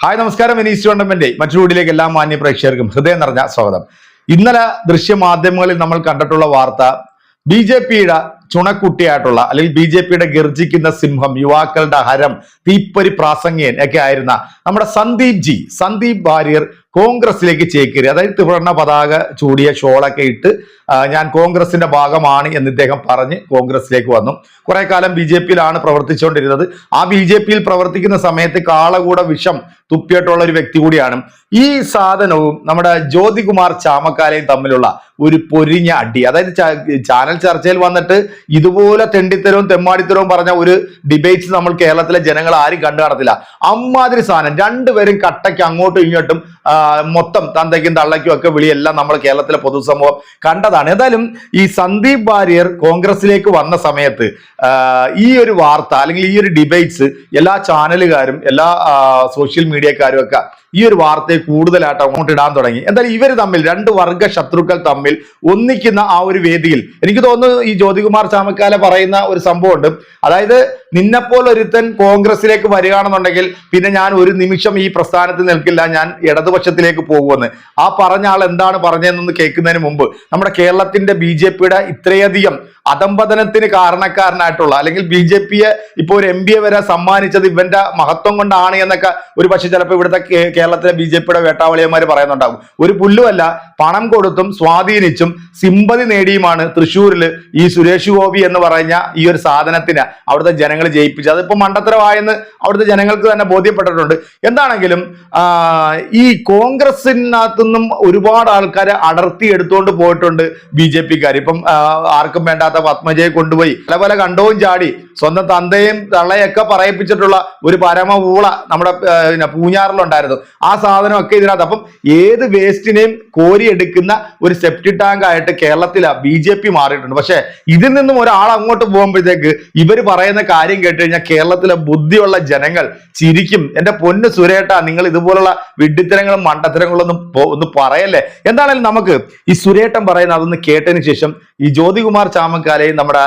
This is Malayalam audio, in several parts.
ഹായ് നമസ്കാരം. വിനീസ് ടൂർണമെന്റ്. മറ്റൊരു വീട്ടിലേക്ക് എല്ലാ മാന്യ പ്രേക്ഷകർക്കും ഹൃദയം നിറഞ്ഞ സ്വാഗതം. ഇന്നലെ ദൃശ്യമാധ്യമങ്ങളിൽ നമ്മൾ കണ്ടിട്ടുള്ള വാർത്ത ബി ജെ പിയുടെ ചുണക്കുട്ടിയായിട്ടുള്ള അല്ലെങ്കിൽ ബി ജെ പിയുടെ ഗർജിക്കുന്ന സിംഹം യുവാക്കളുടെ ഹരം തീപ്പരി പ്രാസംഗ്യൻ ഒക്കെ ആയിരുന്ന നമ്മുടെ സന്ദീപ് ജി സന്ദീപ് വാര്യർ കോൺഗ്രസിലേക്ക് ചേക്കേറി. അതായത് ത്രിവർണ പതാക ചൂടിയ ഷോളൊക്കെ ഇട്ട് ഞാൻ കോൺഗ്രസിന്റെ ഭാഗമാണ് എന്ന് ഇദ്ദേഹം പറഞ്ഞ് കോൺഗ്രസിലേക്ക് വന്നു. കുറെ കാലം ബി ജെ പിയിലാണ് പ്രവർത്തിച്ചുകൊണ്ടിരുന്നത്. ആ ബി ജെ പിയിൽ പ്രവർത്തിക്കുന്ന സമയത്ത് കാളകൂട വിഷം തുപ്പിയിട്ടുള്ള ഒരു വ്യക്തി കൂടിയാണ്. ഈ സാധനവും നമ്മുടെ ജ്യോതികുമാർ ചാമക്കാലയും തമ്മിലുള്ള ഒരു പൊരിഞ്ഞ അടി. അതായത് ചാനൽ ചർച്ചയിൽ വന്നിട്ട് ഇതുപോലെ തെണ്ടിത്തരവും തെമ്മാടിത്തരവും പറഞ്ഞ ഒരു ഡിബേറ്റ്സ് നമ്മൾ കേരളത്തിലെ ജനങ്ങൾ ആരും കണ്ടു കാണത്തില്ല. അമ്മാതിരി സാധനം. രണ്ടുപേരും കട്ടയ്ക്ക് അങ്ങോട്ടും ഇങ്ങോട്ടും മൊത്തം തന്തയ്ക്കും തള്ളയ്ക്കും ഒക്കെ വിളിയെല്ലാം നമ്മൾ കേരളത്തിലെ പൊതുസമൂഹം കണ്ടതാണ്. എന്തായാലും ഈ സന്ദീപ് വാര്യർ കോൺഗ്രസിലേക്ക് വന്ന സമയത്ത് ഈ ഒരു വാർത്ത അല്ലെങ്കിൽ ഈ ഒരു ഡിബേറ്റ്സ് എല്ലാ ചാനലുകാരും എല്ലാ സോഷ്യൽ മീഡിയക്കാരും ഒക്കെ ഈ ഒരു വാർത്തയെ കൂടുതലായിട്ട് അങ്ങോട്ട് ഇടാൻ തുടങ്ങി. എന്തായാലും ഇവർ തമ്മിൽ രണ്ട് വർഗ ശത്രുക്കൾ തമ്മിൽ ഒന്നിക്കുന്ന ആ ഒരു വേദിയിൽ എനിക്ക് തോന്നുന്നു ഈ ജ്യോതികുമാർ ചാമക്കാല പറയുന്ന ഒരു സംഭവമുണ്ട്. അതായത് നിന്നെപ്പോലെ ഒരുത്തൻ കോൺഗ്രസിലേക്ക് വരികയാണെന്നുണ്ടെങ്കിൽ പിന്നെ ഞാൻ ഒരു നിമിഷം ഈ പ്രസ്ഥാനത്തിൽ നിൽക്കില്ല ഞാൻ ഇടതുപക്ഷത്തിലേക്ക് പോകുമെന്ന്. ആ പറഞ്ഞ ആൾ എന്താണ് പറഞ്ഞതെന്ന് കേൾക്കുന്നതിന് മുമ്പ് നമ്മുടെ കേരളത്തിന്റെ ബി ജെ പിയുടെ ഇത്രയധികം അധംപതനത്തിന് കാരണക്കാരനായിട്ടുള്ള അല്ലെങ്കിൽ ബി ജെ പിയെ ഇപ്പോൾ ഒരു എം എ വരെ സമ്മാനിച്ചത് ഇവന്റെ മഹത്വം കൊണ്ടാണ് എന്നൊക്കെ ഒരു പക്ഷെ ചിലപ്പോൾ ഇവിടുത്തെ കേരളത്തിലെ ബി ജെ പിയുടെ വേട്ടാവളിയന്മാർ പറയുന്നുണ്ടാകും. ഒരു പുല്ലുമല്ല പണം കൊടുത്തും സ്വാധീനിച്ചും സിമ്പതി നേടിയുമാണ് തൃശ്ശൂരിൽ ഈ സുരേഷ് ഗോപി എന്ന് പറഞ്ഞ ഈ ഒരു സാധനത്തിന് അവിടുത്തെ ജനങ്ങൾ ജയിപ്പിച്ചത്. അതിപ്പോൾ മണ്ടത്തരമായെന്ന് അവിടുത്തെ ജനങ്ങൾക്ക് തന്നെ ബോധ്യപ്പെട്ടിട്ടുണ്ട്. എന്താണെങ്കിലും ഈ കോൺഗ്രസിനകത്തു നിന്നും ഒരുപാട് ആൾക്കാരെ അടർത്തി എടുത്തുകൊണ്ട് പോയിട്ടുണ്ട് ബി ജെ പിക്കാർ ഇപ്പം ആർക്കും വേണ്ടാത്ത പത്മജയെ കൊണ്ടുപോയി. പല പല കണ്ടവും ചാടി. സ്വന്തം തന്തയും തള്ളയൊക്കെ പറയിപ്പിച്ചിട്ടുള്ള ഒരു പരമപൂള നമ്മുടെ പൂഞ്ഞാറിലുണ്ടായിരുന്നു. ആ സാധനമൊക്കെ ഇതിനകത്ത്. അപ്പം ഏത് വേസ്റ്റിനെയും കോരിയെടുക്കുന്ന ഒരു സെപ്റ്റി ടാങ്ക് ആയിട്ട് കേരളത്തിലെ ബി ജെ പി മാറിയിട്ടുണ്ട്. പക്ഷെ ഇതിൽ നിന്നും ഒരാൾ അങ്ങോട്ട് പോകുമ്പോഴത്തേക്ക് ഇവർ പറയുന്ന കാര്യം കേട്ട് കഴിഞ്ഞാൽ കേരളത്തിലെ ബുദ്ധിയുള്ള ജനങ്ങൾ ചിരിക്കും. എന്റെ പൊന്ന് സുരേട്ട നിങ്ങൾ ഇതുപോലുള്ള വിഡ്ഢിത്തരങ്ങളും മണ്ടത്തരങ്ങളും ഒന്നും ഒന്ന് പറയല്ലേ? എന്താണെങ്കിലും നമുക്ക് ഈ സുരേട്ടൻ പറയുന്ന അതൊന്ന് കേട്ടതിന് ശേഷം ഈ ജ്യോതികുമാർ ചാമക്കാലയും നമ്മുടെ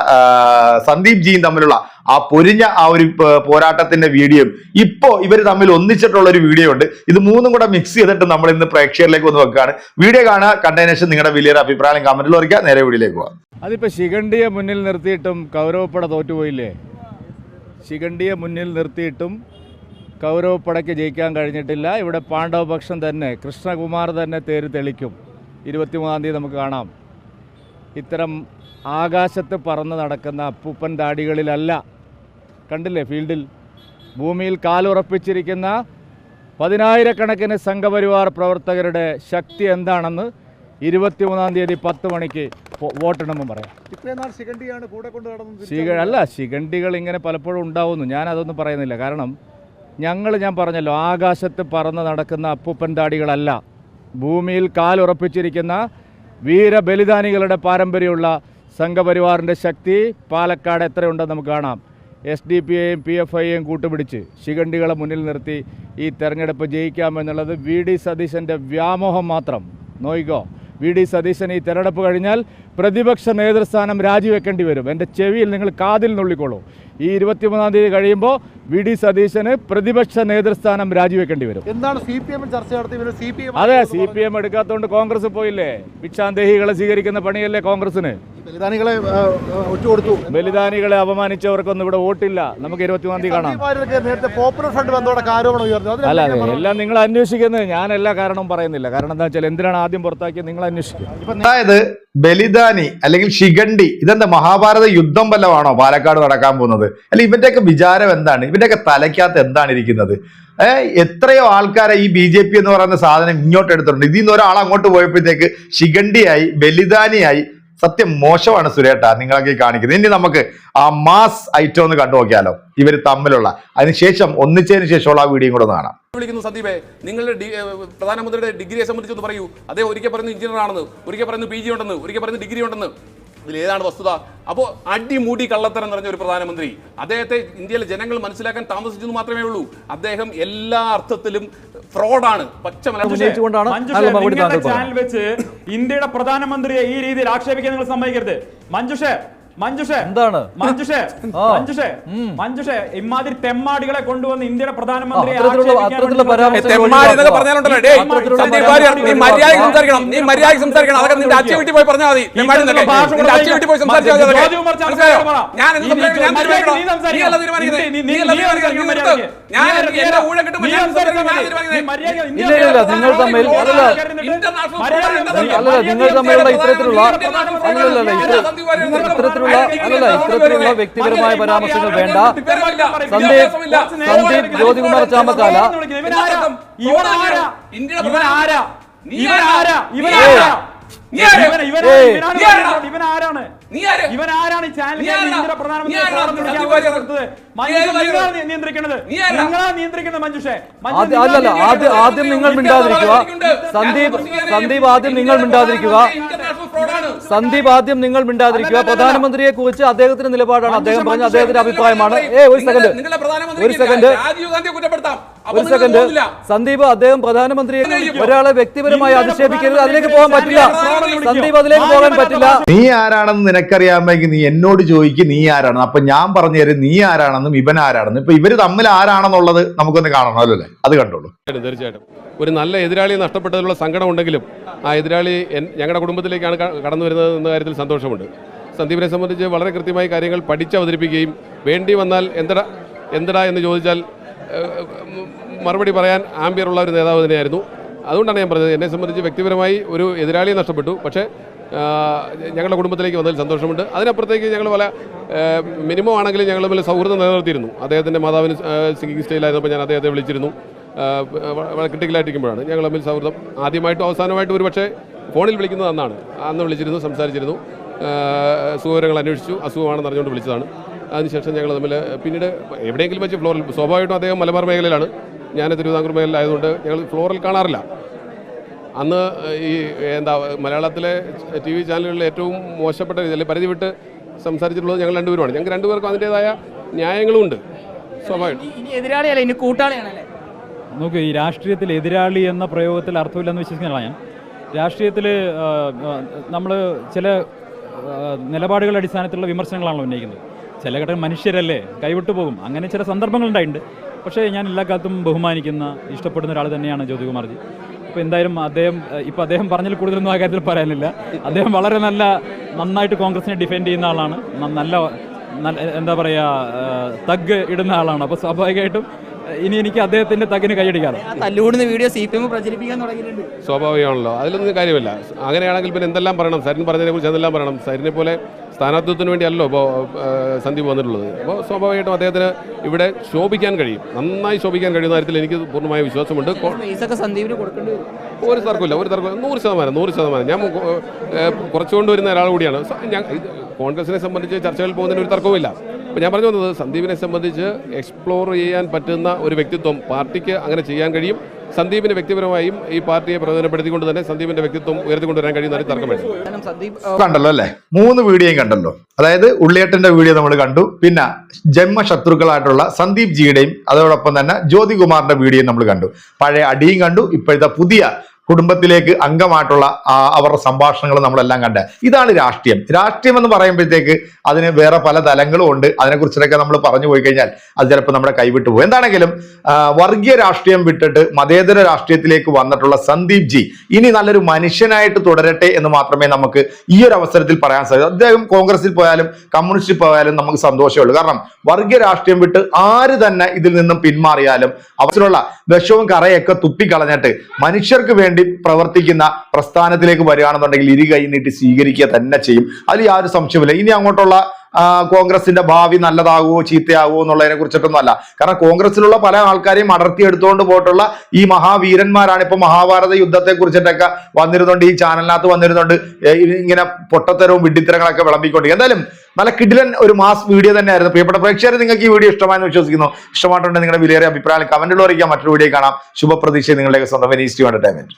സന്ദീപ് ജിയും തമ്മിലുള്ള ആ പൊരിഞ്ഞ ആ ഒരു പോരാട്ടത്തിന്റെ വീഡിയോ ഇപ്പോ ഇവർ തമ്മിൽ ഒന്നിച്ചിട്ടുള്ള ഒരു വീഡിയോ ഉണ്ട് ഇത് മൂന്നും കൂടെ മിക്സ് ചെയ്തിട്ട് നമ്മൾ ഇന്ന് പ്രേക്ഷകരിലേക്ക് ഒന്ന് വെക്കുകയാണ്. വീഡിയോ കാണുക കണ്ടതിനേഷൻ നിങ്ങളുടെ വലിയൊരു അഭിപ്രായം കമന്റിൽ വരയ്ക്കുക നേരെ വീഡിയോയിലേക്ക് പോകാം. അതിപ്പോ ശിഖണ്ഡിയെ മുന്നിൽ നിർത്തിയിട്ടും കൗരവപ്പട തോറ്റുപോയില്ലേ? ശിഖണ്ഡിയെ മുന്നിൽ നിർത്തിയിട്ടും കൗരവപ്പടയ്ക്ക് ജയിക്കാൻ കഴിഞ്ഞിട്ടില്ല. ഇവിടെ പാണ്ഡവപക്ഷം തന്നെ കൃഷ്ണകുമാർ തന്നെ തേര് തെളിക്കും. ഇരുപത്തിമൂന്നാം തീയതി നമുക്ക് കാണാം. ഇത്തരം ആകാശത്ത് പറന്ന് നടക്കുന്ന അപ്പൂപ്പൻ താടികളിലല്ല. കണ്ടില്ലേ ഫീൽഡിൽ? ഭൂമിയിൽ കാലുറപ്പിച്ചിരിക്കുന്ന പതിനായിരക്കണക്കിന് സംഘപരിവാർ പ്രവർത്തകരുടെ ശക്തി എന്താണെന്ന് ഇരുപത്തിമൂന്നാം തീയതി പത്ത് മണിക്ക് വോട്ടെണ്ണുമ്പോൾ പറയാം. ശിഖ അല്ല ശിഖണ്ഡികൾ ഇങ്ങനെ പലപ്പോഴും ഉണ്ടാവുന്നു. ഞാൻ അതൊന്നും പറയുന്നില്ല. കാരണം ഞങ്ങൾ ഞാൻ പറഞ്ഞല്ലോ ആകാശത്ത് പറന്ന് നടക്കുന്ന അപ്പൂപ്പൻ താടികളല്ല. ഭൂമിയിൽ കാലുറപ്പിച്ചിരിക്കുന്ന വീരബലിദാനികളുടെ പാരമ്പര്യമുള്ള സംഘപരിവാറിന്റെ ശക്തി പാലക്കാട് എത്രയുണ്ടെന്ന് നമുക്ക് കാണാം. എസ് ഡി പി എയും പി എഫ് ഐയും കൂട്ടുപിടിച്ച് ശിഖണ്ഡികളെ മുന്നിൽ നിർത്തി ഈ തെരഞ്ഞെടുപ്പ് ജയിക്കാമെന്നുള്ളത് വി. ഡി. സതീശന്റെ വ്യാമോഹം മാത്രം. നോയിക്കോ? വി ഡി സതീശൻ ഈ തെരഞ്ഞെടുപ്പ് കഴിഞ്ഞാൽ പ്രതിപക്ഷ നേതൃസ്ഥാനം രാജിവെക്കേണ്ടി വരും. എന്റെ ചെവിയിൽ നിങ്ങൾ കാതിൽ നുള്ളിക്കോളൂ. ഈ ഇരുപത്തിമൂന്നാം തീയതി കഴിയുമ്പോൾ വി ഡി സതീശന് പ്രതിപക്ഷ നേതൃസ്ഥാനം രാജിവെക്കേണ്ടി വരും. എന്താണ് സി പി എം ചർച്ച നടത്തി? സി പി എം അതെ സി പി എം എടുക്കാത്തതുകൊണ്ട് കോൺഗ്രസ് പോയില്ലേ? ഭിക്ഷാന്തേഹികളെ സ്വീകരിക്കുന്ന പണിയല്ലേ കോൺഗ്രസിന് ബലിദാനികളെ ഒറ്റുകൊടുത്തു. ബലിദാനികളെ അപമാനിച്ചവർക്കൊന്നും ഇവിടെ വോട്ടില്ല. നമുക്ക് ഇരുപത്തിമൂന്നാം തീയതി കാണാം. നേരത്തെ പോപ്പുലർ ഫ്രണ്ട് ബന്ധോടൊക്കെ ആരോപണം ഉയർന്നു. അല്ല അതെ എല്ലാം നിങ്ങൾ അന്വേഷിക്കുന്നത് ഞാൻ എല്ലാ കാരണവും പറയുന്നില്ല. കാരണം എന്താ വെച്ചാൽ എന്തിനാണ് ആദ്യം പുറത്താക്കിയത് നിങ്ങൾ അന്വേഷിക്കുക. ഇപ്പൊ അതായത് ബലിദാനി അല്ലെങ്കിൽ ശിഖണ്ഡി ഇതെന്താ മഹാഭാരത യുദ്ധം വല്ലമാണോ പാലക്കാട് നടക്കാൻ പോകുന്നത്? അല്ല ഇവന്റെയൊക്കെ വിചാരം എന്താണ്? ഇവന്റെയൊക്കെ തലയ്ക്കകത്ത് എന്താണ് ഇരിക്കുന്നത്? ഏഹ് എത്രയോ ആൾക്കാരെ ഈ ബി ജെ പി എന്ന് പറയുന്ന സാധനം ഇങ്ങോട്ട് എടുത്തിട്ടുണ്ട്. ഇതിൽ നിന്ന് ഒരാൾ അങ്ങോട്ട് പോയപ്പോഴത്തേക്ക് ശിഖണ്ഡിയായി ബലിദാനിയായി സത്യം മോശമാണ് സുരേട്ട നിങ്ങളൊക്കെ കാണിക്കുന്നത്. ഇനി നമുക്ക് ആ മാസ് ഐറ്റം ഒന്ന് കണ്ടു നോക്കിയാലോ. ഇവർ തമ്മിലുള്ള. അതിനുശേഷം ഒന്നിച്ചതിന് ശേഷമുള്ള ആ വീഡിയോ കൂടെ കാണാം. വിളിക്കുന്നു സന്ദീപേ. നിങ്ങളുടെ പ്രധാനമന്ത്രിയുടെ ഡിഗ്രിയെ സംബന്ധിച്ചൊന്ന് പറയൂ. അതേ ഒരിക്കൽ പറയുന്നു എഞ്ചിനീയർ ആണെന്ന് ഒരിക്കൽ പറയുന്നു പി ജി ഉണ്ടെന്ന് ഒരിക്കൽ പറയുന്നു ഡിഗ്രി ഉണ്ടെന്ന്. ഇതിൽ ഏതാണ് വസ്തുത. അപ്പോൾ അടിമൂടി കള്ളത്തരം നിറഞ്ഞ ഒരു പ്രധാനമന്ത്രി. അദ്ദേഹത്തെ ഇന്ത്യയിലെ ജനങ്ങൾ മനസ്സിലാക്കാൻ താമസിച്ചെന്ന് മാത്രമേ ഉള്ളൂ. അദ്ദേഹം എല്ലാ അർത്ഥത്തിലും ഫ്രോഡാണ്. പച്ച മലയാളം. ചാനൽ വെച്ച് ഇന്ത്യയുടെ പ്രധാനമന്ത്രിയെ ഈ രീതിയിൽ ആക്ഷേപിക്കാൻ നിങ്ങൾ സമ്മതിക്കരുത്. മഞ്ജുഷ മഞ്ജുഷേ എന്താണ്? മഞ്ജുഷേ. മഞ്ജുഷേ മഞ്ജുഷേ ഇമാതിരി തെമ്മാടികളെ കൊണ്ടുവന്ന് ഇന്ത്യയുടെ പ്രധാനമന്ത്രി നിങ്ങൾ തമ്മിൽ അല്ലല്ല ഇന്റർനാഷണൽ മര്യാദ- അല്ലല്ല നിങ്ങൾ തമ്മിലുള്ള ഇത്തരത്തിലുള്ള അല്ലല്ല ഇത്തരത്തിലുള്ള അല്ലല്ല ഇത്തരത്തിലുള്ള വ്യക്തിപരമായ പരാമർശങ്ങൾ വേണ്ട. സന്ദീപ് സന്ദീപ് ജ്യോതികുമാർ. ഇവനാരാണ്? നീ മഞ്ജുഷ? നിങ്ങളാണ് നിയന്ത്രിക്കുന്നത്. അല്ലല്ല ആദ്യം നിങ്ങൾ മിണ്ടാതിരിക്കുക. സന്ദീപ് സന്ദീപ് ആദ്യം നിങ്ങൾ മിണ്ടാതിരിക്കുക. സന്ദീപ് ആദ്യം നിങ്ങൾ മിണ്ടാതിരിക്കുക. പ്രധാനമന്ത്രിയെ കുറിച്ച് അദ്ദേഹത്തിന്റെ നിലപാടാണ് അദ്ദേഹം പറഞ്ഞ അദ്ദേഹത്തിന്റെ അഭിപ്രായമാണ്. ഏ ഒരു സെക്കൻഡ്. നിങ്ങളുടെ പ്രധാനമന്ത്രി ഒരു സെക്കൻഡ്. ഒരു സെക്കൻഡ്. സന്ദീപ് അദ്ദേഹം പ്രധാനമന്ത്രിയെ ഒരാളെ വ്യക്തിപരമായി അധിക്ഷേപിക്കരുത്. അതിലേക്ക് പോകാൻ പറ്റില്ല. സന്ദീപ് അതിലേക്ക് പോകാൻ പറ്റില്ല. നീ ആരാണെന്ന് നിനക്കറിയാമെങ്കിൽ നീ എന്നോട് ചോദിക്കും നീ ആരാണെന്ന്. അപ്പൊ ഞാൻ പറഞ്ഞു തരും നീ ആരാണെന്നും ഇവൻ ആരാണെന്നും. ഇപ്പൊ ഇവർ തമ്മിൽ ആരാണെന്നുള്ളത് നമുക്കൊന്ന് കാണണമല്ലോ അല്ലേ? അത് കണ്ടോളൂ. തീർച്ചയായിട്ടും. തീർച്ചയായിട്ടും ഒരു നല്ല എതിരാളിയെ നഷ്ടപ്പെട്ടതിലുള്ള സങ്കടം ഉണ്ടെങ്കിലും ആ എതിരാളി ഞങ്ങളുടെ കുടുംബത്തിലേക്കാണ് കടന്നു വരുന്നത് എന്ന കാര്യത്തിൽ സന്തോഷമുണ്ട്. സന്ദീപിനെ സംബന്ധിച്ച് വളരെ കൃത്യമായി കാര്യങ്ങൾ പഠിച്ച് അവതരിപ്പിക്കുകയും വേണ്ടി വന്നാൽ എന്തടാ എന്തടാ എന്ന് ചോദിച്ചാൽ മറുപടി പറയാൻ ആംബിയറുള്ള ഒരു നേതാവ് തന്നെയായിരുന്നു. അതുകൊണ്ടാണ് ഞാൻ പറഞ്ഞത്. എന്നെ സംബന്ധിച്ച് വ്യക്തിപരമായി ഒരു എതിരാളിയെ നഷ്ടപ്പെട്ടു. പക്ഷേ ഞങ്ങളുടെ കുടുംബത്തിലേക്ക് വന്നതിൽ സന്തോഷമുണ്ട്. അതിനപ്പുറത്തേക്ക് ഞങ്ങൾ പല മിനിമം ആണെങ്കിലും ഞങ്ങൾ തമ്മിൽ സൗഹൃദം നിലനിർത്തിയിരുന്നു. അദ്ദേഹത്തിന്റെ മാതാവിന് സിംഗിങ് സ്റ്റൈലായിരുന്നപ്പോൾ ഞാൻ അദ്ദേഹത്തെ വിളിച്ചിരുന്നു. ക്രിട്ടിക്കലായിട്ടിരിക്കുമ്പോഴാണ്. ഞങ്ങൾ തമ്മിൽ സൗഹൃദം. ആദ്യമായിട്ടും അവസാനമായിട്ടും ഒരു പക്ഷേ ഫോണിൽ വിളിക്കുന്നത് അന്നാണ്. അന്ന് വിളിച്ചിരുന്നു സംസാരിച്ചിരുന്നു. സുഖവരങ്ങൾ സുഖവിവരങ്ങൾ അന്വേഷിച്ചു അസുഖമാണെന്ന് അറിഞ്ഞുകൊണ്ട് വിളിച്ചതാണ്. അതിനുശേഷം ഞങ്ങൾ തമ്മിൽ പിന്നീട് എവിടെയെങ്കിലും വെച്ച് ഫ്ലോറിൽ സ്വാഭാവികമായിട്ടും അദ്ദേഹം മലബാർ മേഖലയിലാണ്. ഞാൻ തിരുവിതാംകൂർ മേഖലയിലായതുകൊണ്ട് ഞങ്ങൾ ഫ്ലോറിൽ കാണാറില്ല. അന്ന് ഈ എന്താ മലയാളത്തിലെ ടി വി ചാനലുകളിൽ ഏറ്റവും മോശപ്പെട്ട രീതിയിൽ പരിധി വിട്ട് സംസാരിച്ചിട്ടുള്ളത് ഞങ്ങൾ രണ്ടുപേരുമാണ്. ഞങ്ങൾക്ക് രണ്ടുപേർക്കും അതിന്റേതായ ന്യായങ്ങളുമുണ്ട് സ്വാഭാവികം. എതിരാളിയല്ലേ എതിരാളിയല്ല ഇനി കൂട്ടാളിയാണല്ലേ? നോക്കൂ ഈ രാഷ്ട്രീയത്തിൽ എതിരാളി എന്ന പ്രയോഗത്തിൽ അർത്ഥമില്ലെന്ന് വിശ്വസിക്കുന്നതാണ് ഞാൻ. രാഷ്ട്രീയത്തിൽ നമ്മൾ ചില നിലപാടുകളുടെ അടിസ്ഥാനത്തിലുള്ള വിമർശനങ്ങളാണല്ലോ ഉന്നയിക്കുന്നത്. ചില ഘട്ടം മനുഷ്യരല്ലേ കൈവിട്ടു പോകും. അങ്ങനെ ചില സന്ദർഭങ്ങളുണ്ടായിട്ടുണ്ട്. പക്ഷേ ഞാൻ എല്ലാ കാലത്തും ബഹുമാനിക്കുന്ന ഇഷ്ടപ്പെടുന്ന ഒരാൾ തന്നെയാണ് ജ്യോതികുമാർജി. ഇപ്പോൾ എന്തായാലും അദ്ദേഹം ഇപ്പോൾ അദ്ദേഹം പറഞ്ഞതിൽ കൂടുതലൊന്നും ആ കാര്യത്തിൽ പറയാനില്ല. അദ്ദേഹം വളരെ നല്ല നന്നായിട്ട് കോൺഗ്രസിനെ ഡിഫെൻഡ് ചെയ്യുന്ന ആളാണ്. നല്ല എന്താ പറയുക തഗ് ഇടുന്ന ആളാണ്. അപ്പോൾ സ്വാഭാവികമായിട്ടും ഇനി എനിക്ക് അദ്ദേഹത്തിന്റെ തകിന് കൈയടിക്കാതെ തല്ലുകൂടുന്ന വീഡിയോ സി പി എം പ്രചരിപ്പിക്കാൻ തുടങ്ങിയിട്ടുണ്ട്. സ്വാഭാവികമാണല്ലോ. അതിലൊന്നും കാര്യമില്ല. അങ്ങനെയാണെങ്കിൽ പിന്നെ എന്തെല്ലാം പറയണം? സരിൻ പറഞ്ഞതിനെ കുറിച്ച് എന്തെല്ലാം പറയണം? സരിനെ പോലെ സ്ഥാനാർത്ഥിത്വത്തിന് വേണ്ടിയല്ലോ ഇപ്പോൾ സന്ദീപ് വന്നിട്ടുള്ളത്. അപ്പോൾ സ്വാഭാവികമായിട്ടും അദ്ദേഹത്തിന് ഇവിടെ ശോഭിക്കാൻ കഴിയും. നന്നായി ശോഭിക്കാൻ കഴിയുന്ന കാര്യത്തിൽ എനിക്ക് പൂർണമായ വിശ്വാസമുണ്ട്. ഒരു തർക്കമില്ല ഒരു തർക്കം നൂറ് ശതമാനം നൂറ് ശതമാനം. ഞാൻ കുറച്ചുകൊണ്ട് വരുന്ന ഒരാൾ കൂടിയാണ്. കോൺഗ്രസിനെ സംബന്ധിച്ച് ചർച്ചകളിൽ പോകുന്നതിന് ഒരു തർക്കവുമില്ല. അപ്പോൾ ഞാൻ പറഞ്ഞു വന്നത് സന്ദീപിനെ സംബന്ധിച്ച് എക്സ്പ്ലോർ ചെയ്യാൻ പറ്റുന്ന ഒരു വ്യക്തിത്വം പാർട്ടിക്ക് അങ്ങനെ ചെയ്യാൻ കഴിയും. സന്ദീപിന് വ്യക്തിപരമായും ഈ പാർട്ടിയെ പ്രയോജനപ്പെടുത്തിക്കൊണ്ട് തന്നെ സന്ദീപിന്റെ വ്യക്തിത്വം ഉയർത്തിക്കൊണ്ടുവരാൻ കഴിയുന്ന ഒരു തർക്കം വേണം. കണ്ടല്ലോ അല്ലേ? മൂന്ന് വീഡിയോയും കണ്ടല്ലോ. അതായത് ഉള്ളിയേട്ടന്റെ വീഡിയോ നമ്മൾ കണ്ടു. പിന്നെ ജന്മ ശത്രുക്കളായിട്ടുള്ള സന്ദീപ് ജിയുടെയും അതോടൊപ്പം തന്നെ ജ്യോതികുമാറിന്റെ വീഡിയോയും നമ്മൾ കണ്ടു. പഴയ അടിയും കണ്ടു. ഇപ്പോഴത്തെ പുതിയ കുടുംബത്തിലേക്ക് അംഗമായിട്ടുള്ള അവരുടെ സംഭാഷണങ്ങൾ നമ്മളെല്ലാം കണ്ട്. ഇതാണ് രാഷ്ട്രീയം. രാഷ്ട്രീയം എന്ന് പറയുമ്പോഴത്തേക്ക് അതിന് വേറെ പല തലങ്ങളും ഉണ്ട്. അതിനെക്കുറിച്ചൊക്കെ നമ്മൾ പറഞ്ഞു പോയി കഴിഞ്ഞാൽ അത് ചിലപ്പോൾ നമ്മുടെ കൈവിട്ടു പോകും. എന്താണെങ്കിലും വർഗീയ രാഷ്ട്രീയം വിട്ടിട്ട് മതേതര രാഷ്ട്രീയത്തിലേക്ക് വന്നിട്ടുള്ള സന്ദീപ് ജി ഇനി നല്ലൊരു മനുഷ്യനായിട്ട് തുടരട്ടെ എന്ന് മാത്രമേ നമുക്ക് ഈ ഒരു അവസരത്തിൽ പറയാൻ സാധിക്കൂ. അദ്ദേഹം കോൺഗ്രസിൽ പോയാലും കമ്മ്യൂണിസ്റ്റിൽ പോയാലും നമുക്ക് സന്തോഷമുള്ളൂ കാരണം വർഗീയ രാഷ്ട്രീയം വിട്ട് ആര് തന്നെ ഇതിൽ നിന്നും പിന്മാറിയാലും അവസരമുള്ള വിഷവും കറയൊക്കെ തുപ്പിക്കളഞ്ഞിട്ട് മനുഷ്യർക്ക് വേണ്ടി പ്രവർത്തിക്കുന്ന പ്രസ്ഥാനത്തിലേക്ക് വരികയാണെന്നുണ്ടെങ്കിൽ ഇരു കൈ നീട്ടി സ്വീകരിക്കുക തന്നെ ചെയ്യും. അതിൽ യാതൊരു സംശയമില്ല ഇനി അങ്ങോട്ടുള്ള കോൺഗ്രസിന്റെ ഭാവി നല്ലതാകുമോ ചീത്തയാകുമോ എന്നുള്ളതിനെ കുറിച്ചിട്ടൊന്നും അല്ല കാരണം കോൺഗ്രസിലുള്ള പല ആൾക്കാരെയും അടർത്തി എടുത്തുകൊണ്ട് പോയിട്ടുള്ള ഈ മഹാവീരന്മാരാണ് ഇപ്പൊ മഹാഭാരത യുദ്ധത്തെ കുറിച്ചിട്ടൊക്കെ വന്നിരുന്നുണ്ട് ഈ ചാനലിനകത്ത് വന്നിരുന്നുണ്ട് ഇങ്ങനെ പൊട്ടത്തരവും വിഡ്ഢിത്തരങ്ങളൊക്കെ വിളമ്പിക്കൊണ്ടി. എന്തായാലും നല്ല കിടിലൻ ഒരു മാസ് വീഡിയോ തന്നെയായിരുന്നു. പ്രിയപ്പെട്ട പ്രേക്ഷകർ നിങ്ങൾക്ക് ഈ വീഡിയോ ഇഷ്ടമായെന്ന് വിശ്വസിക്കുന്നു. ഇഷ്ടമായിട്ടുണ്ട് നിങ്ങളുടെ വിലയേറിയ അഭിപ്രായം കമന്റിൽ അറിയിക്കാം. മറ്റൊരു വീഡിയോ കാണാം. ശുഭപ്രതീക്ഷ നിങ്ങളുടെ സ്വന്തം വെനീസ് ടു എന്റർടൈൻമെന്റ്